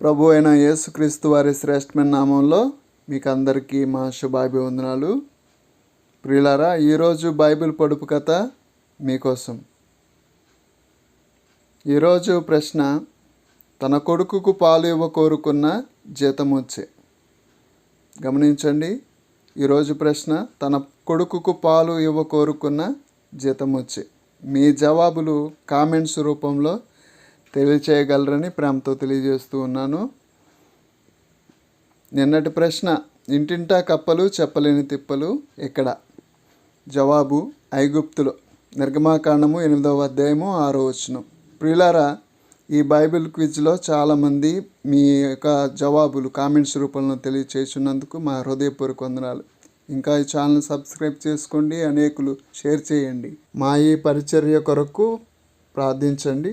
ప్రభు అయిన యేసుక్రీస్తు వారి శ్రేష్టమైన నామంలో మీకు అందరికీ మా శుభాభివందనాలు. ప్రియులారా ఈరోజు బైబిల్ పొడుపు కథ మీకోసం. ఈరోజు ప్రశ్న తన కొడుకుకు పాలు ఇవ్వ కోరుకున్న జీతమొచ్చే గమనించండి ఈరోజు ప్రశ్న తన కొడుకుకు పాలు ఇవ్వ కోరుకున్న జీతమొచ్చే మీ జవాబులు కామెంట్స్ రూపంలో తెలియచేయగలరని ప్రేమతో తెలియజేస్తూ ఉన్నాను. నిన్నటి ప్రశ్న ఇంటింటా కప్పలు చెప్పలేని తిప్పలు ఇక్కడ జవాబు ఐగుప్తులో. నిర్గమాకాండము ఎనిమిదవ అధ్యాయము ఆరో వచనం. ప్రియులారా ఈ బైబిల్ క్విజ్లో చాలామంది మీ యొక్క జవాబులు కామెంట్స్ రూపంలో తెలియచేసినందుకు మా హృదయపూర్వక వందనాలు. ఇంకా ఈ ఛానల్ సబ్స్క్రైబ్ చేసుకోండి అనేకులు షేర్ చేయండి. మా ఈ పరిచర్య కొరకు ప్రార్థించండి.